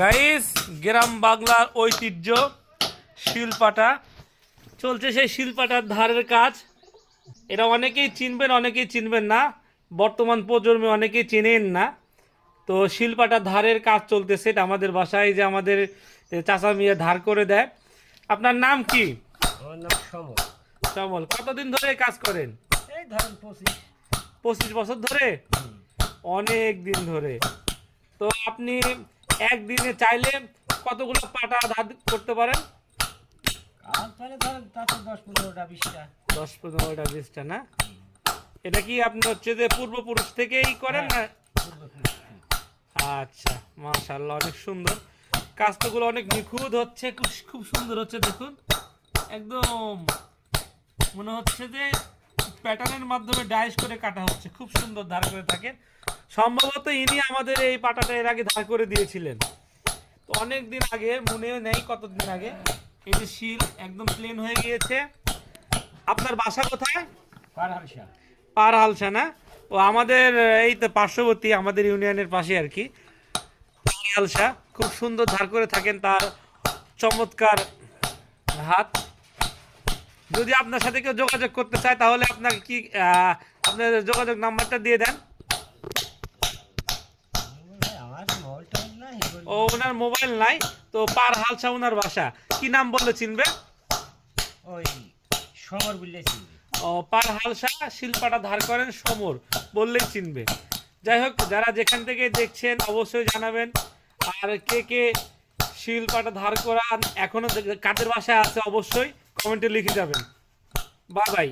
Guys গ্রাম বাংলার ঐতিহ্য শিলপাটা। চলছে সেই শিলপাটার ধারের কাজ। এটা অনেকেই চিনবেন অনেকেই চিনবেন না। বর্তমান প্রজন্মে অনেকেই চেনেন না। তো শিলপাটার ধারের কাজ চলতেছে এটা আমাদের বাসায় যে আমাদের চাচা মিয়া ধার করে দেয়। আপনার নাম কি? আমার নাম সমর চমল কতদিন ধরে কাজ করেন? এই ধরেন পঁচিশ। পঁচিশ বছর ধরে? অনেক দিন ধরে। তো আপনি একদিনে চাইলে কতগুলো পাটা ধার করতে পারেন? দশ পনেরোটা বিশটা। না? এটা কি আপনি হচ্ছে যে পূর্বপুরুষ থেকেই করেন না? আচ্ছা মাশাল্লাহ অনেক সুন্দর। কাজগুলো অনেক নিখুঁত হচ্ছে খুব সুন্দর হচ্ছে দেখুন। একদম মনে হচ্ছে যে প্যাটার্নের মাধ্যমে ডাইস করে কাটা হচ্ছে। খুব সুন্দর ধার করে থাকেন সম্ভবত ইনি আমাদের এই পাটাটা এর আগে ধার করে দিয়েছিলেন। তো অনেক দিন আগে মনেও নেই কতদিন আগে এই যে শিল একদম প্লেন হয়ে গিয়েছে। আপনার বাসা কোথায়? পারহালসা পার হালসা না? ও আমাদের এই তো পার্শ্ববর্তী আমাদের ইউনিয়নের পাশে আর কি। পার হালসা খুব সুন্দর ধার করে থাকেন তার চমৎকার হাত। যদি আপনার সাথে কেউ যোগাযোগ করতে চায় তাহলে আপনাকে কি আপনার যোগাযোগ নাম্বারটা দিয়ে দেন। ও ওনার মোবাইল নাই তো পার হালসা ওনার বাসা। কি নাম বললে চিনবে? ওই সমর বললেছি ও পার হালসা শিল্পাটা ধার করেন সমর বললেই চিনবে। যাই হোক যারা যেখান থেকে দেখছেন অবশ্যই জানাবেন। আর কে কে শিল্পাটা ধার করান এখনও কাদের বাসায় আছে অবশ্যই কমেন্টে লিখে যাবেন। Bye bye.